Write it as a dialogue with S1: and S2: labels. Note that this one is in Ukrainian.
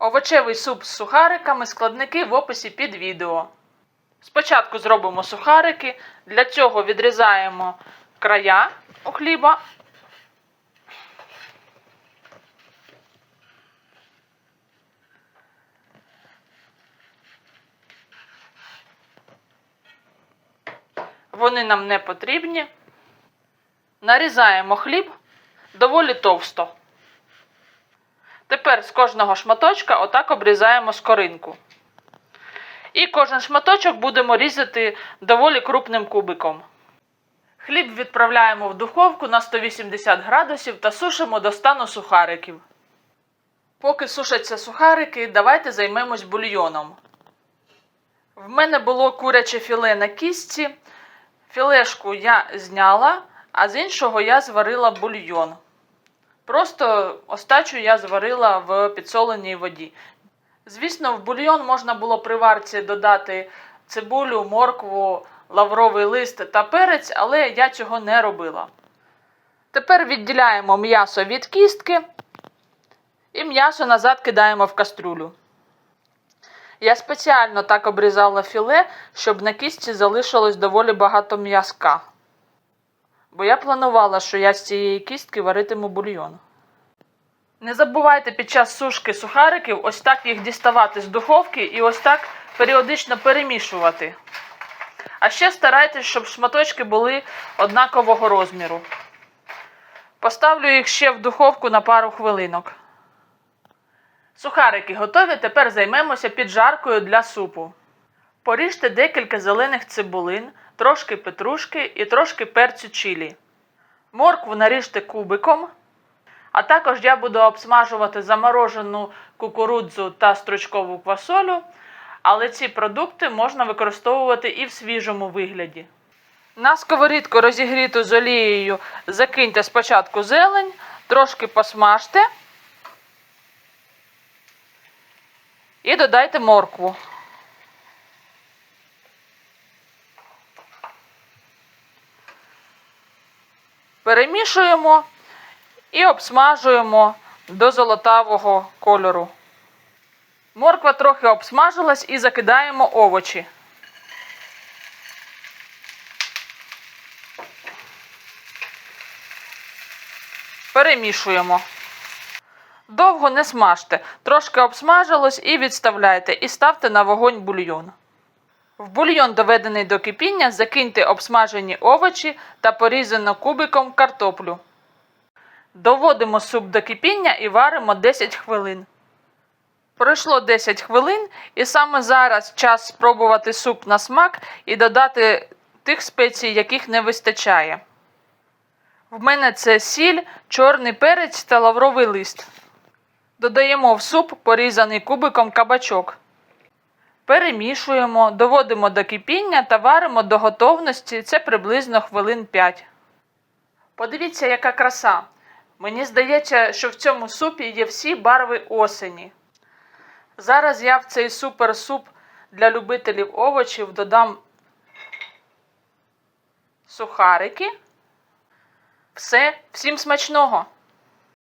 S1: Овочевий суп з сухариками, складники в описі під відео. Спочатку зробимо сухарики. Для цього відрізаємо края у хліба. Вони нам не потрібні. Нарізаємо хліб доволі товсто. Тепер з кожного шматочка отак обрізаємо скоринку. І кожен шматочок будемо різати доволі крупним кубиком. Хліб відправляємо в духовку на 180 градусів та сушимо до стану сухариків. Поки сушаться сухарики, давайте займемось бульйоном. В мене було куряче філе на кістці. Філешку я зняла, а з іншого я зварила бульйон. Просто остачу я зварила в підсоленій воді. Звісно, в бульйон можна було при варці додати цибулю, моркву, лавровий лист та перець, але я цього не робила. Тепер відділяємо м'ясо від кістки і м'ясо назад кидаємо в кастрюлю. Я спеціально так обрізала філе, щоб на кістці залишилось доволі багато м'язка. Бо я планувала, що я з цієї кістки варитиму бульйон. Не забувайте під час сушки сухариків ось так їх діставати з духовки і ось так періодично перемішувати. А ще старайтесь, щоб шматочки були однакового розміру. Поставлю їх ще в духовку на пару хвилинок. Сухарики готові, тепер займемося піджаркою для супу. Поріжте декілька зелених цибулин, трошки петрушки і трошки перцю чилі. Моркву наріжте кубиком. А також я буду обсмажувати заморожену кукурудзу та стручкову квасолю, але ці продукти можна використовувати і в свіжому вигляді. На сковорідку розігріту з олією закиньте спочатку зелень, трошки посмажте і додайте моркву. Перемішуємо і обсмажуємо до золотавого кольору. Морква трохи обсмажилась і закидаємо овочі. Перемішуємо. Довго не смажте, трошки обсмажилось і відставляйте, і ставте на вогонь бульйон. В бульйон, доведений до кипіння, закиньте обсмажені овочі та порізану кубиком картоплю. Доводимо суп до кипіння і варимо 10 хвилин. Пройшло 10 хвилин, і саме зараз час спробувати суп на смак і додати тих спецій, яких не вистачає. В мене це сіль, чорний перець та лавровий лист. Додаємо в суп порізаний кубиком кабачок. Перемішуємо, доводимо до кипіння та варимо до готовності це приблизно хвилин 5. Подивіться, яка краса. Мені здається, що в цьому супі є всі барви осені. Зараз я в цей супер суп для любителів овочів додам сухарики. Все, всім смачного!